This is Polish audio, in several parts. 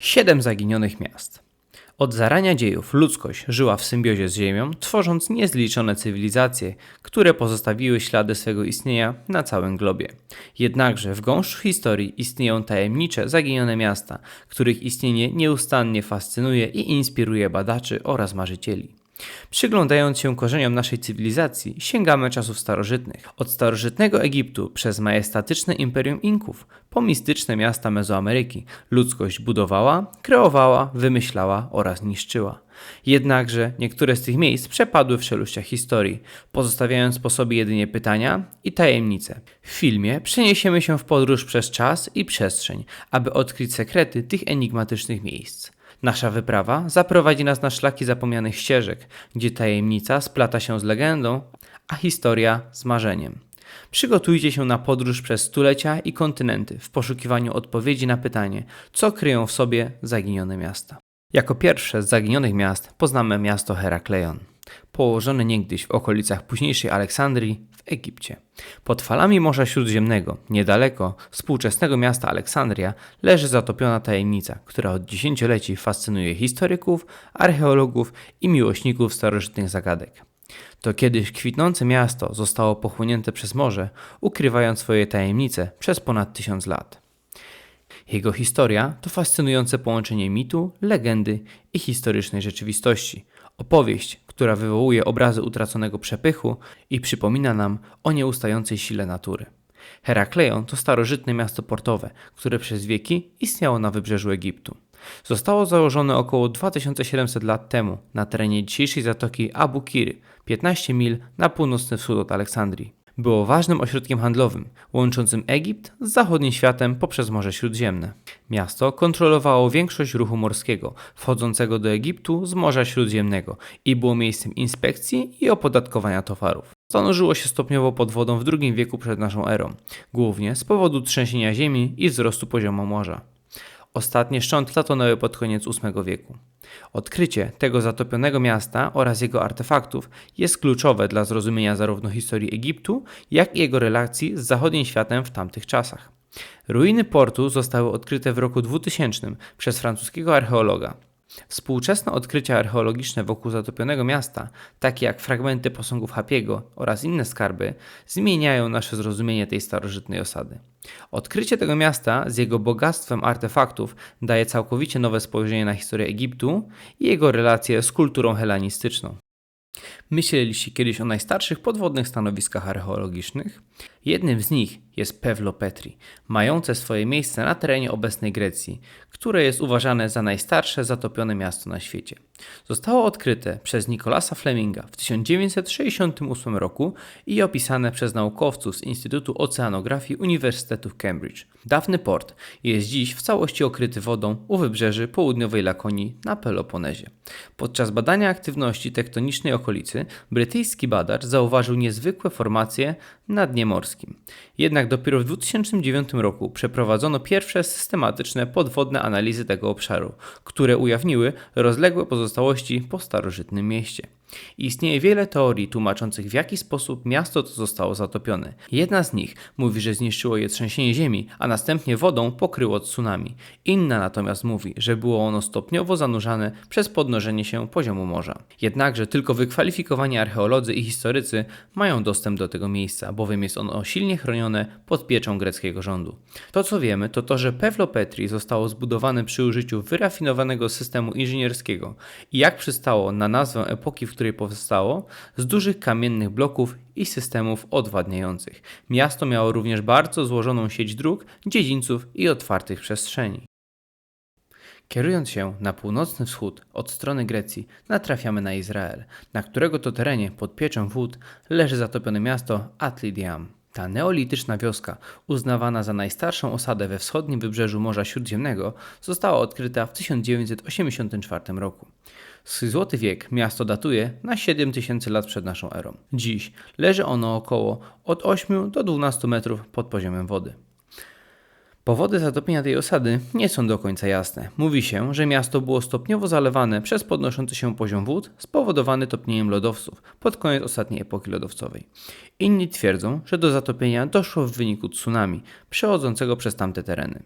Siedem zaginionych miast. Od zarania dziejów ludzkość żyła w symbiozie z Ziemią, tworząc niezliczone cywilizacje, które pozostawiły ślady swego istnienia na całym globie. Jednakże w gąszczu historii istnieją tajemnicze, zaginione miasta, których istnienie nieustannie fascynuje i inspiruje badaczy oraz marzycieli. Przyglądając się korzeniom naszej cywilizacji, sięgamy czasów starożytnych. Od starożytnego Egiptu przez majestatyczne imperium Inków po mistyczne miasta Mezoameryki ludzkość budowała, kreowała, wymyślała oraz niszczyła. Jednakże niektóre z tych miejsc przepadły w szeluściach historii, pozostawiając po sobie jedynie pytania i tajemnice. W filmie przeniesiemy się w podróż przez czas i przestrzeń, aby odkryć sekrety tych enigmatycznych miejsc. Nasza wyprawa zaprowadzi nas na szlaki zapomnianych ścieżek, gdzie tajemnica splata się z legendą, a historia z marzeniem. Przygotujcie się na podróż przez stulecia i kontynenty w poszukiwaniu odpowiedzi na pytanie, co kryją w sobie zaginione miasta. Jako pierwsze z zaginionych miast poznamy miasto Herakleion, położone niegdyś w okolicach późniejszej Aleksandrii w Egipcie. Pod falami Morza Śródziemnego, niedaleko współczesnego miasta Aleksandria, leży zatopiona tajemnica, która od dziesięcioleci fascynuje historyków, archeologów i miłośników starożytnych zagadek. To kiedyś kwitnące miasto zostało pochłonięte przez morze, ukrywając swoje tajemnice przez ponad tysiąc lat. Jego historia to fascynujące połączenie mitu, legendy i historycznej rzeczywistości. Opowieść, która wywołuje obrazy utraconego przepychu i przypomina nam o nieustającej sile natury. Herakleion to starożytne miasto portowe, które przez wieki istniało na wybrzeżu Egiptu. Zostało założone około 2700 lat temu na terenie dzisiejszej zatoki Abu Kiry, 15 mil na północny wschód od Aleksandrii. Było ważnym ośrodkiem handlowym, łączącym Egipt z zachodnim światem poprzez Morze Śródziemne. Miasto kontrolowało większość ruchu morskiego wchodzącego do Egiptu z Morza Śródziemnego i było miejscem inspekcji i opodatkowania towarów. Zanurzyło się stopniowo pod wodą w II wieku przed naszą erą, głównie z powodu trzęsienia ziemi i wzrostu poziomu morza. Ostatnie szczątla tonęły pod koniec VIII wieku. Odkrycie tego zatopionego miasta oraz jego artefaktów jest kluczowe dla zrozumienia zarówno historii Egiptu, jak i jego relacji z zachodnim światem w tamtych czasach. Ruiny portu zostały odkryte w roku 2000 przez francuskiego archeologa. Współczesne odkrycia archeologiczne wokół zatopionego miasta, takie jak fragmenty posągów Hapiego oraz inne skarby, zmieniają nasze zrozumienie tej starożytnej osady. Odkrycie tego miasta z jego bogactwem artefaktów daje całkowicie nowe spojrzenie na historię Egiptu i jego relacje z kulturą helenistyczną. Myśleliście kiedyś o najstarszych podwodnych stanowiskach archeologicznych? Jednym z nich jest Pewlo-Petri, mające swoje miejsce na terenie obecnej Grecji, które jest uważane za najstarsze zatopione miasto na świecie. Zostało odkryte przez Nikolasa Fleminga w 1968 roku i opisane przez naukowców z Instytutu Oceanografii Uniwersytetu w Cambridge. Dawny port jest dziś w całości okryty wodą u wybrzeży południowej Lakonii na Peloponezie. Podczas badania aktywności tektonicznej okolicy brytyjski badacz zauważył niezwykłe formacje na dnie morskim. Jednak dopiero w 2009 roku przeprowadzono pierwsze systematyczne podwodne analizy tego obszaru, które ujawniły rozległe pozostałości po starożytnym mieście. Istnieje wiele teorii tłumaczących w jaki sposób miasto to zostało zatopione. Jedna z nich mówi, że zniszczyło je trzęsienie ziemi, a następnie wodą pokryło tsunami. Inna natomiast mówi, że było ono stopniowo zanurzane przez podnożenie się poziomu morza. Jednakże tylko wykwalifikowani archeolodzy i historycy mają dostęp do tego miejsca, bowiem jest ono silnie chronione pod pieczą greckiego rządu. To co wiemy to to, że Pewlo Petri zostało zbudowane przy użyciu wyrafinowanego systemu inżynierskiego i jak przystało na nazwę epoki, w której powstało, z dużych kamiennych bloków i systemów odwadniających. Miasto miało również bardzo złożoną sieć dróg, dziedzińców i otwartych przestrzeni. Kierując się na północny wschód od strony Grecji, natrafiamy na Izrael, na którego to terenie pod pieczą wód leży zatopione miasto Atlidiam. Ta neolityczna wioska, uznawana za najstarszą osadę we wschodnim wybrzeżu Morza Śródziemnego, została odkryta w 1984 roku. Złoty wiek miasto datuje na 7000 lat przed naszą erą. Dziś leży ono około od 8 do 12 metrów pod poziomem wody. Powody zatopienia tej osady nie są do końca jasne. Mówi się, że miasto było stopniowo zalewane przez podnoszący się poziom wód spowodowany topnieniem lodowców pod koniec ostatniej epoki lodowcowej. Inni twierdzą, że do zatopienia doszło w wyniku tsunami przechodzącego przez tamte tereny.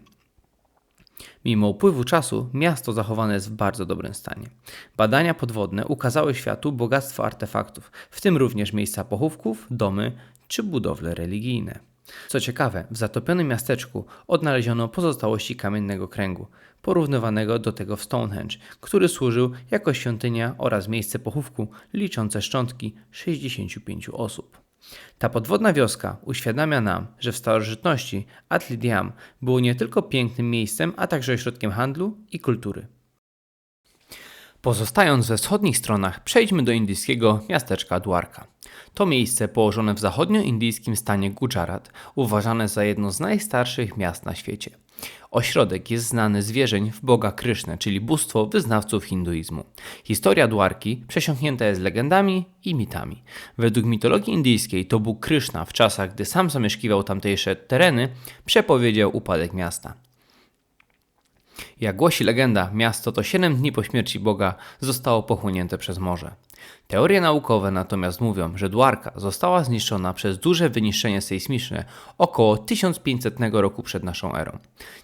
Mimo upływu czasu, miasto zachowane jest w bardzo dobrym stanie. Badania podwodne ukazały światu bogactwo artefaktów, w tym również miejsca pochówków, domy czy budowle religijne. Co ciekawe, w zatopionym miasteczku odnaleziono pozostałości kamiennego kręgu, porównywanego do tego w Stonehenge, który służył jako świątynia oraz miejsce pochówku liczące szczątki 65 osób. Ta podwodna wioska uświadamia nam, że w starożytności Atlidiam było nie tylko pięknym miejscem, a także ośrodkiem handlu i kultury. Pozostając we wschodnich stronach, przejdźmy do indyjskiego miasteczka Dwarka. To miejsce położone w zachodnioindyjskim stanie Gujarat, uważane za jedno z najstarszych miast na świecie. Ośrodek jest znany z wierzeń w Boga Krysznę, czyli bóstwo wyznawców hinduizmu. Historia Dwarki przesiąknięta jest legendami i mitami. Według mitologii indyjskiej to Bóg Kryszna w czasach, gdy sam zamieszkiwał tamtejsze tereny, przepowiedział upadek miasta. Jak głosi legenda, miasto to 7 dni po śmierci Boga zostało pochłonięte przez morze. Teorie naukowe natomiast mówią, że Dwarka została zniszczona przez duże wyniszczenie sejsmiczne około 1500 roku przed naszą erą.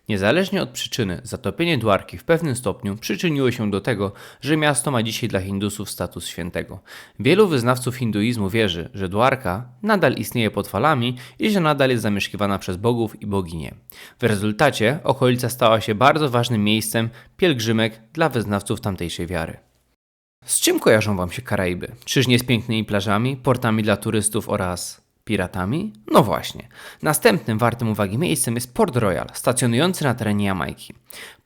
Niezależnie od przyczyny, zatopienie Dwarki w pewnym stopniu przyczyniło się do tego, że miasto ma dzisiaj dla Hindusów status świętego. Wielu wyznawców hinduizmu wierzy, że Dwarka nadal istnieje pod falami i że nadal jest zamieszkiwana przez bogów i boginie. W rezultacie okolica stała się bardzo ważnym miejscem pielgrzymek dla wyznawców tamtejszej wiary. Z czym kojarzą Wam się Karaiby? Czyż nie z pięknymi plażami, portami dla turystów oraz piratami? No właśnie. Następnym wartym uwagi miejscem jest Port Royal, stacjonujący na terenie Jamajki.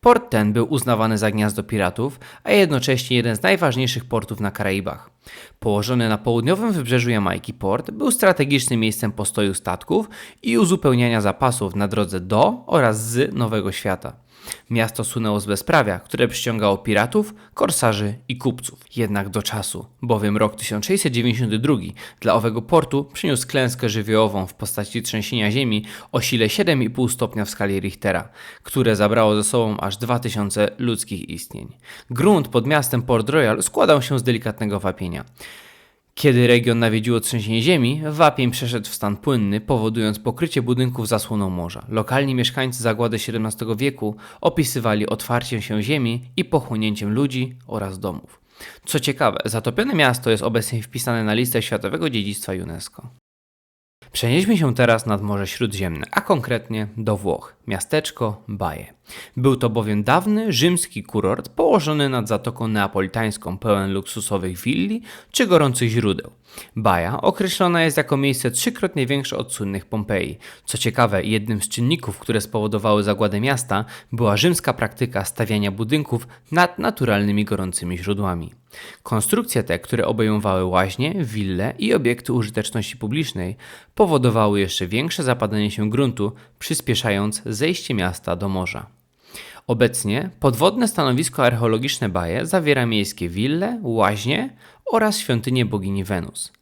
Port ten był uznawany za gniazdo piratów, a jednocześnie jeden z najważniejszych portów na Karaibach. Położony na południowym wybrzeżu Jamajki port był strategicznym miejscem postoju statków i uzupełniania zapasów na drodze do oraz z Nowego Świata. Miasto sunęło z bezprawia, które przyciągało piratów, korsarzy i kupców. Jednak do czasu, bowiem rok 1692 dla owego portu przyniósł klęskę żywiołową w postaci trzęsienia ziemi o sile 7,5 stopnia w skali Richtera, które zabrało ze sobą aż 2000 ludzkich istnień. Grunt pod miastem Port Royal składał się z delikatnego wapienia. Kiedy region nawiedziło trzęsienie ziemi, wapień przeszedł w stan płynny, powodując pokrycie budynków zasłoną morza. Lokalni mieszkańcy zagłady XVII wieku opisywali otwarciem się ziemi i pochłonięciem ludzi oraz domów. Co ciekawe, zatopione miasto jest obecnie wpisane na listę Światowego Dziedzictwa UNESCO. Przenieśmy się teraz nad Morze Śródziemne, a konkretnie do Włoch, miasteczko Baje. Był to bowiem dawny rzymski kurort położony nad Zatoką Neapolitańską, pełen luksusowych willi czy gorących źródeł. Baja określona jest jako miejsce trzykrotnie większe od słynnych Pompeji. Co ciekawe, jednym z czynników, które spowodowały zagładę miasta, była rzymska praktyka stawiania budynków nad naturalnymi gorącymi źródłami. Konstrukcje te, które obejmowały łaźnie, wille i obiekty użyteczności publicznej, powodowały jeszcze większe zapadanie się gruntu, przyspieszając zejście miasta do morza. Obecnie podwodne stanowisko archeologiczne Baje zawiera miejskie wille, łaźnie oraz świątynię bogini Wenus.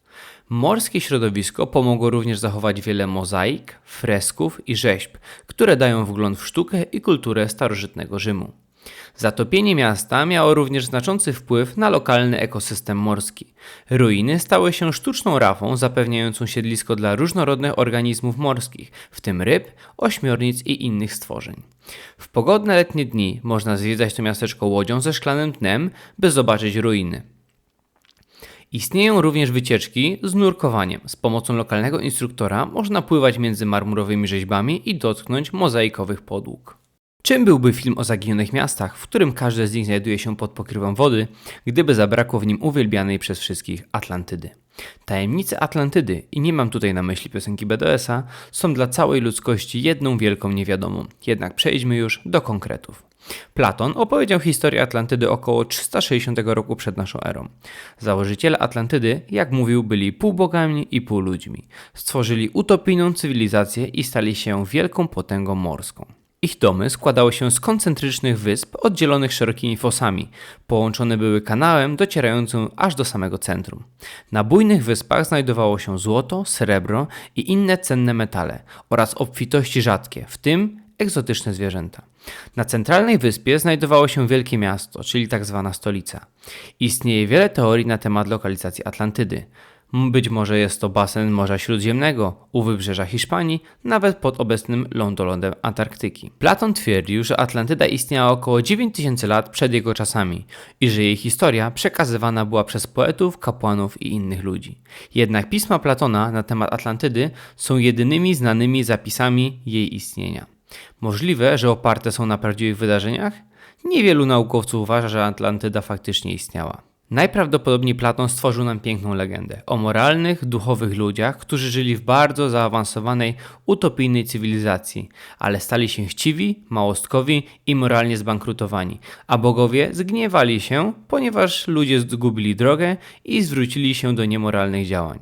Morskie środowisko pomogło również zachować wiele mozaik, fresków i rzeźb, które dają wgląd w sztukę i kulturę starożytnego Rzymu. Zatopienie miasta miało również znaczący wpływ na lokalny ekosystem morski. Ruiny stały się sztuczną rafą zapewniającą siedlisko dla różnorodnych organizmów morskich, w tym ryb, ośmiornic i innych stworzeń. W pogodne letnie dni można zwiedzać to miasteczko łodzią ze szklanym dnem, by zobaczyć ruiny. Istnieją również wycieczki z nurkowaniem. Z pomocą lokalnego instruktora można pływać między marmurowymi rzeźbami i dotknąć mozaikowych podłóg. Czym byłby film o zaginionych miastach, w którym każde z nich znajduje się pod pokrywą wody, gdyby zabrakło w nim uwielbianej przez wszystkich Atlantydy? Tajemnice Atlantydy, i nie mam tutaj na myśli piosenki BDS-a, są dla całej ludzkości jedną wielką niewiadomą. Jednak przejdźmy już do konkretów. Platon opowiedział historię Atlantydy około 360 roku przed naszą erą. Założyciele Atlantydy, jak mówił, byli półbogami i półludźmi. Stworzyli utopijną cywilizację i stali się wielką potęgą morską. Ich domy składały się z koncentrycznych wysp oddzielonych szerokimi fosami. Połączone były kanałem docierającym aż do samego centrum. Na bujnych wyspach znajdowało się złoto, srebro i inne cenne metale oraz obfitości rzadkie, w tym egzotyczne zwierzęta. Na centralnej wyspie znajdowało się wielkie miasto, czyli tak zwana stolica. Istnieje wiele teorii na temat lokalizacji Atlantydy. Być może jest to basen Morza Śródziemnego u wybrzeża Hiszpanii, nawet pod obecnym lądolądem Antarktyki. Platon twierdził, że Atlantyda istniała około 9000 lat przed jego czasami i że jej historia przekazywana była przez poetów, kapłanów i innych ludzi. Jednak pisma Platona na temat Atlantydy są jedynymi znanymi zapisami jej istnienia. Możliwe, że oparte są na prawdziwych wydarzeniach? Niewielu naukowców uważa, że Atlantyda faktycznie istniała. Najprawdopodobniej Platon stworzył nam piękną legendę o moralnych, duchowych ludziach, którzy żyli w bardzo zaawansowanej, utopijnej cywilizacji, ale stali się chciwi, małostkowi i moralnie zbankrutowani, a bogowie zgniewali się, ponieważ ludzie zgubili drogę i zwrócili się do niemoralnych działań.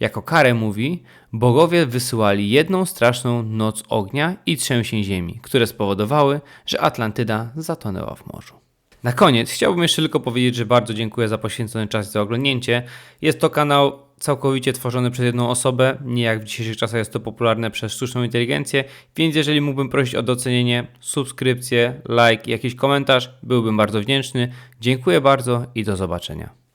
Jako karę mówi, bogowie wysyłali jedną straszną noc ognia i trzęsień ziemi, które spowodowały, że Atlantyda zatonęła w morzu. Na koniec chciałbym jeszcze tylko powiedzieć, że bardzo dziękuję za poświęcony czas i za oglądnięcie. Jest to kanał całkowicie tworzony przez jedną osobę, nie jak w dzisiejszych czasach jest to popularne przez sztuczną inteligencję, więc jeżeli mógłbym prosić o docenienie, subskrypcję, like jakiś komentarz, byłbym bardzo wdzięczny. Dziękuję bardzo i do zobaczenia.